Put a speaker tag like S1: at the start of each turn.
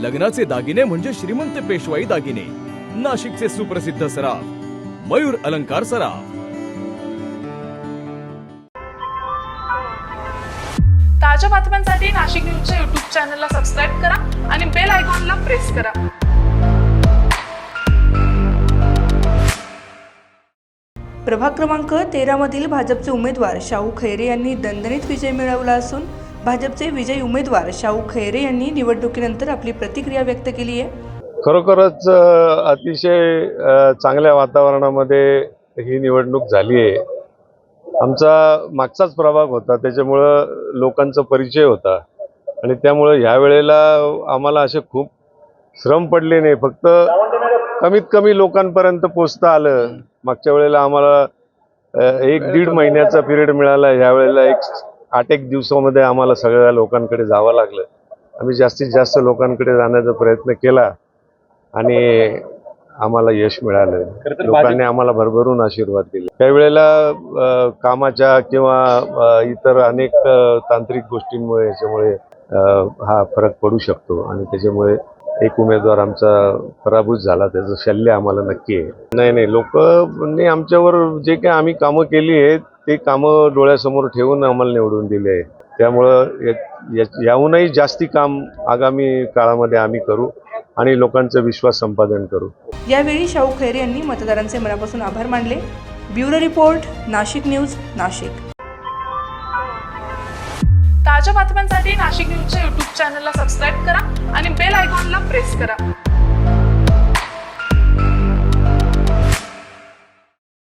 S1: लग्नाचे दागिने म्हणजे श्रीमंत पेशवाई दागिने. नाशिकचे सुप्रसिद्ध सराफ मयूर अलंकार सराफ.
S2: ताज्या बातम्यांसाठी नाशिक न्यूजच्या युट्यूब चॅनलला सबस्क्राईब करा आणि बेल आयकॉनला प्रेस करा.
S3: प्रभाग क्रमांक तेरामधील भाजपचे उमेदवार शाहू खैरे यांनी दणदणीत विजय मिळवला असून भाजपचे विजयी उमेदवार शाहू खैरे यांनी निवडणुकीनंतर आपली प्रतिक्रिया व्यक्त केली आहे.
S4: खरोखरच अतिशय चांगल्या वातावरणामध्ये ही निवडणूक झाली आहे. आमचा मागचाच प्रभाग होता त्याच्यामुळं लोकांचा परिचय होता. आणि त्यामुळं ह्या वेळेला आम्हाला असे खूप श्रम पडले नाही. फक्त कमीत कमी लोकांपर्यंत पोचता आलं. मागच्या वेळेला आम्हाला एक दीड महिन्याचा पिरियड मिळाला. ह्या वेळेला एक आठ एक दिवसामध्ये आम्हाला सगळ्या लोकांकडे जावं लागलं. आम्ही जास्तीत जास्त लोकांकडे जाण्याचा प्रयत्न केला आणि आम्हाला यश मिळालं. लोकांनी आम्हाला भरभरून आशीर्वाद दिले. त्यावेळेला कामाच्या किंवा इतर अनेक तांत्रिक गोष्टींमुळे याच्यामुळे हा फरक पडू शकतो आणि त्याच्यामुळे एक उमेदवार आमचा पराभूत झाला. त्याचं शल्य आम्हाला नक्की आहे. नाही नाही लोकांनी आमच्यावर जे काही आम्ही कामं केली आहेत ते कामं डोळ्यासमोर ठेवून आम्हाला निवडून दिले. आहे त्यामुळं याहूनही जास्ती काम आगामी काळामध्ये आम्ही करू आणि लोकांचा विश्वास संपादन करू.
S3: यावेळी शाहू खैरे यांनी मतदारांचे मनापासून आभार मानले. Bureau report Nashik news Nashik.
S2: ताज्या बातम्यांसाठी नाशिक न्यूजच्या युट्यूब चॅनलला सबस्क्राईब करा आणि बेल आयकॉनला प्रेस करा.